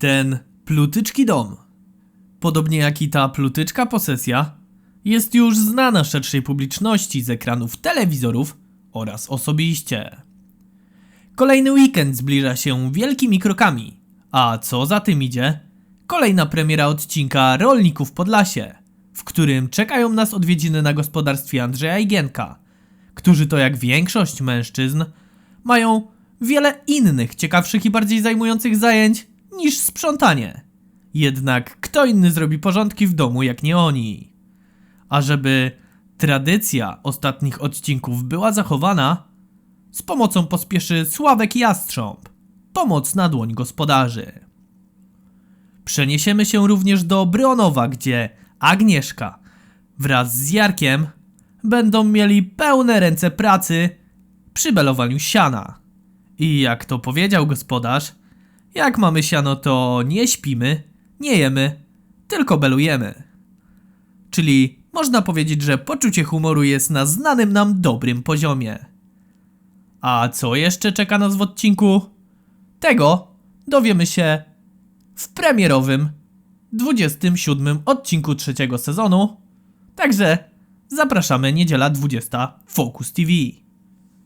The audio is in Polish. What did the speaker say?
Ten plutyczki dom, podobnie jak i ta plutyczka posesja, jest już znana szerszej publiczności z ekranów telewizorów oraz osobiście. Kolejny weekend zbliża się wielkimi krokami, a co za tym idzie? Kolejna premiera odcinka Rolników Podlasie, w którym czekają nas odwiedziny na gospodarstwie Andrzeja Igienka, którzy to jak większość mężczyzn mają wiele innych ciekawszych i bardziej zajmujących zajęć niż sprzątanie. Jednak kto inny zrobi porządki w domu jak nie oni? A żeby tradycja ostatnich odcinków była zachowana, z pomocą pospieszy Sławek Jastrząb, pomoc na dłoń gospodarzy. Przeniesiemy się również do Bryonowa, gdzie Agnieszka wraz z Jarkiem będą mieli pełne ręce pracy przy belowaniu siana. I jak to powiedział gospodarz, jak mamy siano, to nie śpimy, nie jemy, tylko belujemy. Czyli można powiedzieć, że poczucie humoru jest na znanym nam dobrym poziomie. A co jeszcze czeka nas w odcinku? Tego dowiemy się w premierowym 27 odcinku trzeciego sezonu. Także zapraszamy niedziela 20 Focus TV.